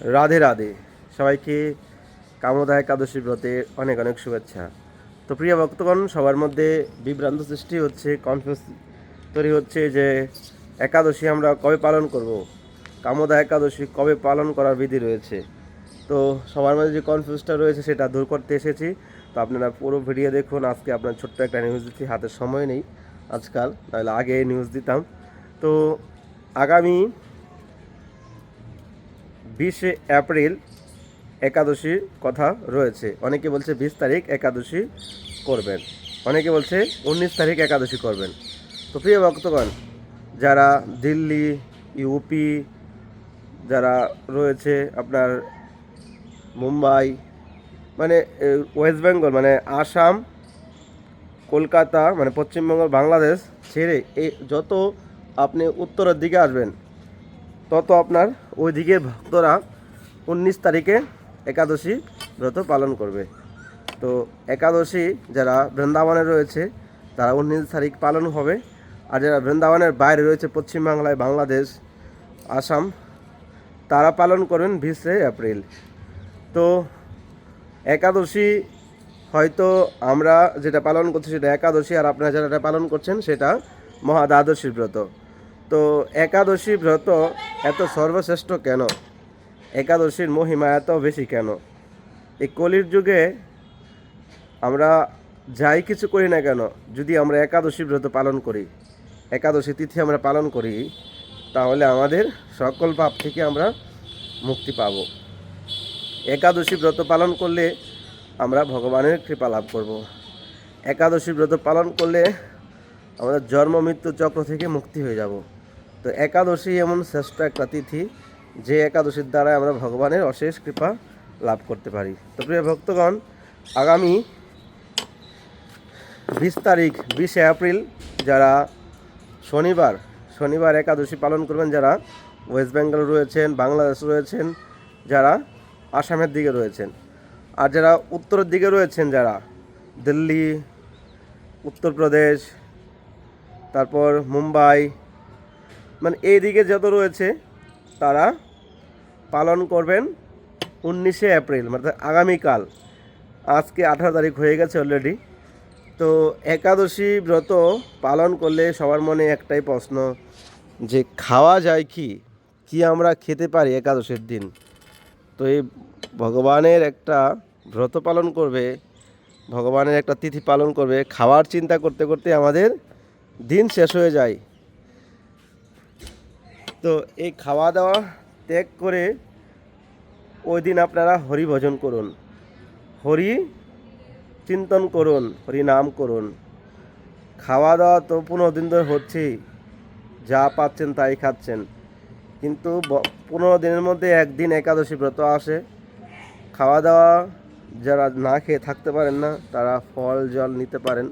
রাধে রাধে। সবাইকে কামদায় একাদশী ব্রতে অনেক অনেক শুভেচ্ছা। তো প্রিয় ভক্তগণ, সবার মধ্যে বিভ্রান্ত সৃষ্টি হচ্ছে কনফিউজ তৈরি হচ্ছে যে একাদশী আমরা কবে পালন করব? কামদা একাদশী কবে পালন করার বিধি রয়েছে? তো সবার মধ্যে যে কনফিউজটা রয়েছে সেটা দূর করতে এসেছি। তো আপনারা পুরো ভিডিও দেখুন। আজকে আপনার ছোট্ট একটা নিউজ দিচ্ছি, হাতে সময় নেই আজকাল তাহলে আগে নিউজ দিতাম। তো আগামী বিশে এপ্রিল একাদশীর কথা রয়েছে। অনেকে বলছে বিশ তারিখ একাদশী করবেন। অনেকে বলছে উনিশ তারিখ একাদশী করবেন। তো প্রিয় ভক্তগণ, যারা দিল্লি ইউপি যারা রয়েছে আপনার মুম্বাই মানে ওয়েস্ট বেঙ্গল মানে আসাম, কলকাতা মানে পশ্চিমবঙ্গ, বাংলাদেশ ছেড়ে এই যত আপনি উত্তরের দিকে আসবেন তত আপনার ওই দিকের ভক্তরা উনিশ তারিখে একাদশী ব্রত পালন করবে। তো একাদশী যারা বৃন্দাবনে রয়েছে, তারা উনিশ তারিখ পালন হবে। আর যারা বৃন্দাবনের বাইরে রয়েছে পশ্চিমবাংলায় বাংলাদেশ, আসাম, তারা পালন করবেন বিশে এপ্রিল। তো একাদশী হয়তো আমরা যেটা পালন করছি সেটা একাদশী, আর আপনারা যেটা পালন করছেন, সেটা মহা দ্বাদশী ব্রত। তো একাদশী ব্রত এত সর্বশ্রেষ্ঠ কেন? একাদশীর মহিমা এত বেশি কেন? এই কলির যুগে আমরা যাই কিছু করি না কেন? যদি আমরা একাদশী ব্রত পালন করি, একাদশী তিথি আমরা পালন করি, তাহলে আমাদের সকল পাপ থেকে আমরা মুক্তি পাব। একাদশী ব্রত পালন করলে আমরা ভগবানের কৃপা লাভ করব। একাদশী ব্রত পালন করলে আমাদের জন্ম, মৃত্যু চক্র থেকে মুক্তি হয়ে যাব। তো একাদশী এমন শ্রেষ্ঠ একটা তিথি যে একাদশীর দ্বারা আমরা ভগবানের অশেষ কৃপা লাভ করতে পারি। তো প্রিয় ভক্তগণ, আগামী বিশ তারিখ, বিশে এপ্রিল যারা শনিবার শনিবার একাদশী পালন করবেন, যারা ওয়েস্ট বেঙ্গল রয়েছেন, বাংলাদেশ রয়েছেন, যারা আসামের দিকে রয়েছেন, আর যারা উত্তরের দিকে রয়েছেন, যারা দিল্লি, উত্তরপ্রদেশ, তারপর মুম্বাই মানে এই দিকে যত রয়েছে, তারা পালন করবেন উনিশে এপ্রিল মানে আগামীকাল। আজকে আঠারো তারিখ হয়ে গেছে অলরেডি তো একাদশী ব্রত পালন করলে সবার মনে একটাই প্রশ্ন, যে খাওয়া যায় কি? কি আমরা খেতে পারি একাদশীর দিন? তো এই ভগবানের একটা ব্রত পালন করবে, ভগবানের একটা তিথি পালন করবে, খাওয়ার চিন্তা করতে করতে আমাদের দিন শেষ হয়ে যায়। তো এই খাওয়া দাওয়া ত্যাগ করে ওই দিন আপনারা হরি ভজন করুন। হরি চিন্তন করুন, হরি নাম করুন। খাওয়া দাওয়া তো পনেরো দিন ধরে হচ্ছেই, যা পাচ্ছেন তাই খাচ্ছেন। কিন্তু পনেরো দিনের মধ্যে একদিন একাদশী ব্রত আসে। খাওয়া দাওয়া যারা না খেয়ে থাকতে পারেন না, তারা ফল, জল নিতে পারেন।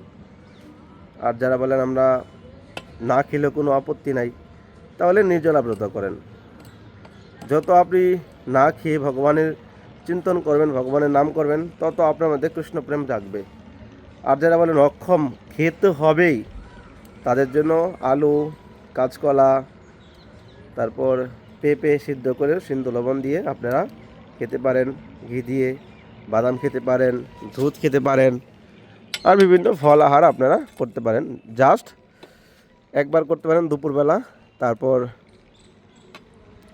আর যারা বলেন আমরা না খেলে কোনো আপত্তি নাই তাহলে নির্জলা ব্রত করেন। যত আপনি না খেয়ে ভগবানের চিন্তন করবেন, ভগবানের নাম করবেন, তত আপনার মধ্যে কৃষ্ণ প্রেম জাগবে। আর যারা বলেন অক্ষম খেতে হবেই। তাদের জন্য আলু, কাঁচকলা, তারপর পেঁপে সিদ্ধ করে সিন্ধু লবণ দিয়ে আপনারা খেতে পারেন, ঘি দিয়ে বাদাম খেতে পারেন, দুধ খেতে পারেন, আর বিভিন্ন ফল আহার আপনারা করতে পারেন। জাস্ট একবার করতে পারেন দুপুরবেলা। তারপর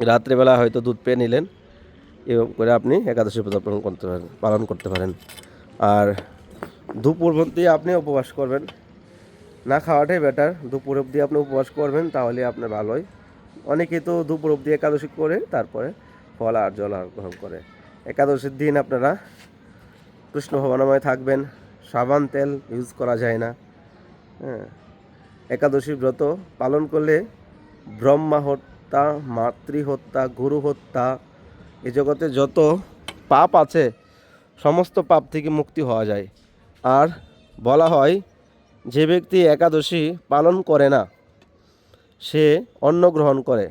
রাত্রেবেলা হয়তো দুধ পেয়ে নিলেন এরকম করে আপনি একাদশী ব্রত পালন করতে পারেন, পালন করতে পারেন। আর দুপুর অবধি আপনি উপবাস করবেন। না খাওয়াটাই বেটার দুপুর অবধি আপনি উপবাস করবেন তাহলে আপনার ভালোই। অনেকে তো দুপুর অবধি একাদশী করে, তারপরে ফল আর জল গ্রহণ করে। একাদশীর দিন আপনারা কৃষ্ণ ভবনাময় থাকবেন, সাবান, তেল ইউজ করা যায় না। হ্যাঁ একাদশী ব্রত পালন করলে ব্রহ্মা হত্যা মাতৃ হত্যা গুরু হত্যা এই জগতে যত পাপ আছে, সমস্ত পাপ থেকে মুক্তি হওয়া যায়। আর বলা হয়, যে ব্যক্তি একাদশী পালন করে না, সে অন্ন গ্রহণ করে।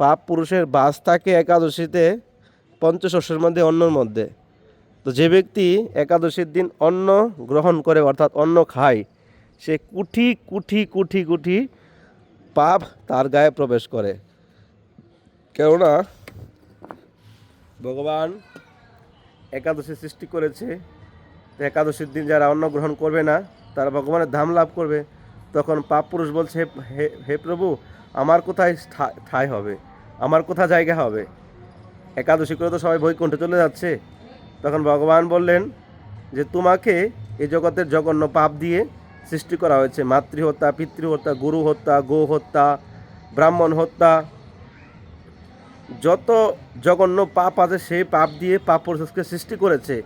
পাপ পুরুষের বাস থাকে একাদশীতে, পঞ্চশস্যের মধ্যে, অন্নর মধ্যে। তো যে ব্যক্তি একাদশীর দিন অন্ন গ্রহণ করে, অর্থাৎ অন্ন খায়, সে কুঠি কুঠি কুঠি কুঠি পাপ তার গায়ে প্রবেশ করে। কেননা ভগবান একাদশী সৃষ্টি করেছে একাদশীর দিন যারা অন্ন গ্রহণ করবে না, তারা ভগবানের ধাম লাভ করবে। তখন পাপ পুরুষ বলছে, হে হে প্রভু, আমার কোথায় ঠাঁই হবে? আমার কোথা জায়গা হবে? একাদশী করে তো সবাই বৈকুণ্ঠে চলে যাচ্ছে। তখন ভগবান বললেন যে, তোমাকে এই জগতের জঘন্য পাপ দিয়ে সৃষ্টি করা হয়েছে। মাতৃহত্যা, পিতৃহত্যা গুরু হত্যা গো হত্যা ব্রাহ্মণ হত্যা। যত জঘন্য পাপ আছে সেই পাপ দিয়ে পাপ পুরুষকে সৃষ্টি করেছে।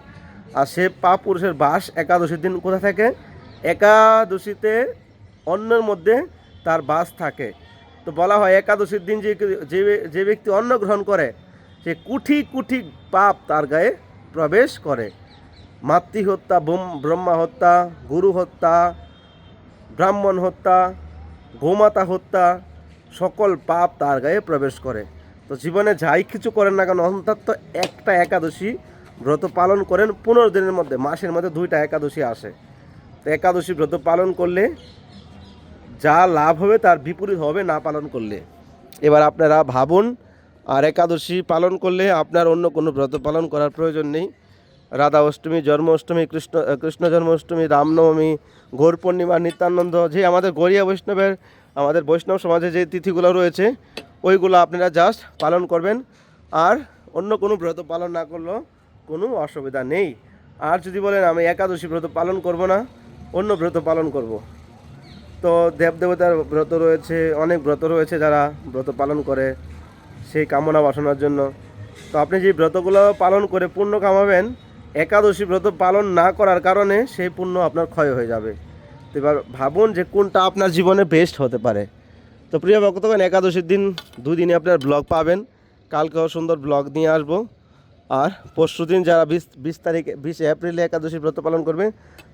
আর সে পাপ পুরুষের বাস একাদশীর দিন কোথায় থাকে? একাদশীতে অন্যের মধ্যে তার বাস থাকে। তো বলা হয়, একাদশীর দিন যে যে ব্যক্তি অন্ন গ্রহণ করে, সে কুঠি কুঠি পাপ তার গায়ে প্রবেশ করে। মাতৃহত্যা ব্রহ্মা হত্যা, গুরু হত্যা ব্রাহ্মণ হত্যা, গোমাতা হত্যা, সকল পাপ তার গায়ে প্রবেশ করে। তো জীবনে যাই কিছু করেন না কেন, অন্তত একটা একাদশী ব্রত পালন করেন। পনেরো দিনের মধ্যে, মাসের মধ্যে দুইটা একাদশী আসে। তো একাদশী ব্রত পালন করলে যা লাভ হবে তার বিপরীত হবে না পালন করলে। এবার আপনারা ভাবুন, আর একাদশী পালন করলে আপনার অন্য কোনো ব্রত পালন করার প্রয়োজন নেই। রাধা অষ্টমী জন্মাষ্টমী, কৃষ্ণ কৃষ্ণ জন্মাষ্টমী রামনবমী গৌর পূর্ণিমা নিত্যানন্দ, যে আমাদের গরিয়া বৈষ্ণবের, আমাদের বৈষ্ণব সমাজে যে তিথিগুলো রয়েছে, ওইগুলো আপনারা জাস্ট পালন করবেন। আর অন্য কোনো ব্রত পালন না করলেও কোনো অসুবিধা নেই। আর যদি বলেন আমি একাদশী ব্রত পালন করব না, অন্য ব্রত পালন করব। তো দেবদেবতার ব্রত রয়েছে, অনেক ব্রত রয়েছে যারা ব্রত পালন করে সেই কামনা বাসনার জন্য। তো আপনি যে ব্রতগুলো পালন করে পুণ্য কামাবেন একাদশী ব্রত পালন না করার কারণে সেই পুণ্য আপনার ক্ষয় হয়ে যাবে। তো এবার ভাবুন যে কোনটা আপনার জীবনে বেস্ট হতে পারে। তো প্রিয় ভক্তগণ, একাদশীর দিন দুদিনে আপনার ব্লগ পাবেন। কালকেও সুন্দর ব্লগ নিয়ে আসব। আর পরশু দিন যারা বিশ বিশ তারিখে, বিশে এপ্রিলে একাদশী ব্রত পালন করবে,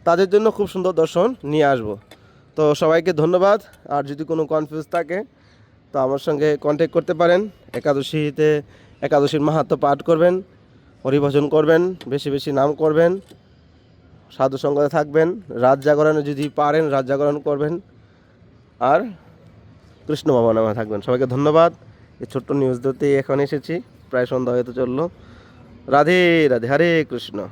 তাদের জন্য খুব সুন্দর দর্শন নিয়ে আসব। তো সবাইকে ধন্যবাদ। আর যদি কোনো কনফিউজ থাকে, তো আমার সঙ্গে কন্ট্যাক্ট করতে পারেন। একাদশীতে একাদশীর মাহাত্ম পাঠ করবেন। হরিভজন করবেন, বেশি বেশি নাম করবেন, সাধু সঙ্গতে থাকবেন, রাত জাগরণে যদি পারেন, রাত জাগরণ করবেন, আর কৃষ্ণ বাবা নামে থাকবেন। সবাইকে ধন্যবাদ। এই ছোট্ট নিউজ দিতে এখন এসেছি। প্রায় সন্ধ্যা হয়তো চলল। রাধে রাধে, হরে কৃষ্ণ।